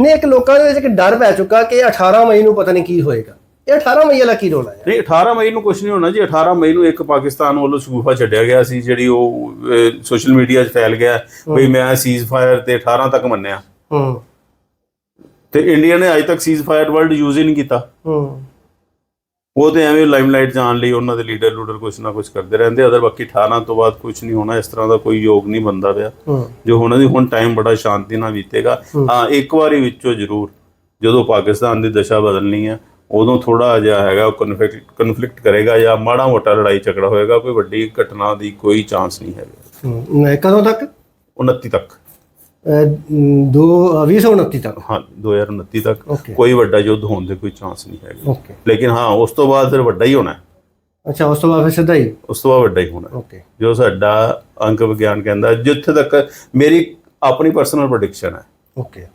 ਨਹੀਂ ਇੱਕ ਲੋਕਾਂ ਦੇ ਵਿੱਚ ਇੱਕ ਡਰ ਪੈ ਚੁੱਕਾ ਕਿ 18 ਮਈ ਨੂੰ ਪਤਾ ਨਹੀਂ ਕੀ ਹੋਏਗਾ। ਇਹ 18 ਮਈ ਵਾਲਾ ਕੀ ਰੋਲਾ ਹੈ? ਨਹੀਂ 18 ਮਈ ਨੂੰ ਕੁਝ ਨਹੀਂ ਹੋਣਾ ਜੀ। 18 ਮਈ ਨੂੰ ਇੱਕ ਪਾਕਿਸਤਾਨ ਵੱਲੋਂ ਸ਼ਗੂਫਾ ਛੱਡਿਆ ਗਿਆ ਸੀ ਜਿਹੜੀ ਉਹ ਸੋਸ਼ਲ ਮੀਡੀਆ 'ਚ ਫੈਲ ਗਿਆ। ਬਈ ਮੈਂ ਸੀਜ਼ ਫਾਇਰ ਤੇ 18 ਤੱਕ ਮੰਨਿਆ। ਹੂੰ। ਤੇ ਇੰਡੀਆ ਨੇ ਅਜੇ ਤੱਕ ਸੀਜ਼ ਫਾਇਰ ਵਰਡ ਯੂਜ਼ ਹੀ ਨਹੀਂ ਕੀਤਾ। ਹੂੰ। ਉਹ ਤੇ ਐਵੇਂ ਲਾਈਮਲਾਈਟ ਜਾਣ ਲਈ ਉਹਨਾਂ ਦੇ ਲੀਡਰ ਲੂਡਰ ਕੁਛ ਨਾ ਕੁਛ ਕਰਦੇ ਰਹਿੰਦੇ ਅਦਰ ਬਾਕੀ 18 ਤੋਂ ਬਾਅਦ ਕੁਝ ਨਹੀਂ ਹੋਣਾ ਇਸ ਤਰ੍ਹਾਂ ਦਾ ਕੋਈ ਯੋਗ ਨਹੀਂ ਬੰਦਾ ਪਿਆ। ਜੋ ਹੁਣ ਦੀ ਹੁਣ ਟਾਈਮ ਬੜਾ ਸ਼ਾਂਤੀ ਨਾਲ ਬੀਤੇਗਾ। ਹਾਂ। ਇੱਕ ਵਾਰੀ ਵਿੱਚੋਂ ਜ਼ਰੂਰ ਜਦੋਂ ਪਾਕਿਸਤਾਨ ਦੀ ਦਸ਼ਾ ਬਦਲਣੀ ਹੈ ਉਦੋਂ ਥੋੜਾ ਜਿਹਾ ਹੈਗਾ ਕਨਫਲਿਕਟ ਕਨਫਲਿਕਟ ਕਰੇਗਾ ਜਾਂ ਮਾੜਾ ਮੋਟਾ ਲੜਾਈ ਝਗੜਾ ਹੋਏਗਾ ਕੋਈ ਵੱਡੀ ਘਟਨਾ ਦੀ ਕੋਈ ਚਾਂਸ ਨਹੀਂ ਹੈਗਾ। ਕਦੋਂ ਤੱਕ? 29 ਤੱਕ। 2029 ਤੱਕ। ਹਾਂ 2029 ਤੱਕ। Okay. ਕੋਈ ਵੱਡਾ ਯੁੱਧ ਹੋਣ ਦੇ ਕੋਈ ਚਾਂਸ ਨਹੀਂ ਹੈਗਾ। ਓਕੇ ਲੇਕਿਨ ਹਾਂ ਉਸ ਤੋਂ ਬਾਅਦ ਫਿਰ ਵੱਡਾ ਹੀ ਹੋਣਾ। ਹੈ। ਅੱਛਾ ਉਸ ਤੋਂ ਬਾਅਦ ਫਿਰ ਸਿੱਧਾ ਹੀ? ਉਸ ਤੋਂ ਬਾਅਦ ਵੱਡਾ ਹੀ ਹੋਣਾ। ਹੈ। ਓਕੇ ਜੋ ਸਾਡਾ ਅੰਕ ਵਿਗਿਆਨ ਕਹਿੰਦਾ ਜਿੱਥੇ ਤੱਕ ਮੇਰੀ ਆਪਣੀ ਪਰਸਨਲ ਪ੍ਰੈਡਿਕਸ਼ਨ ਹੈ। ਓਕੇ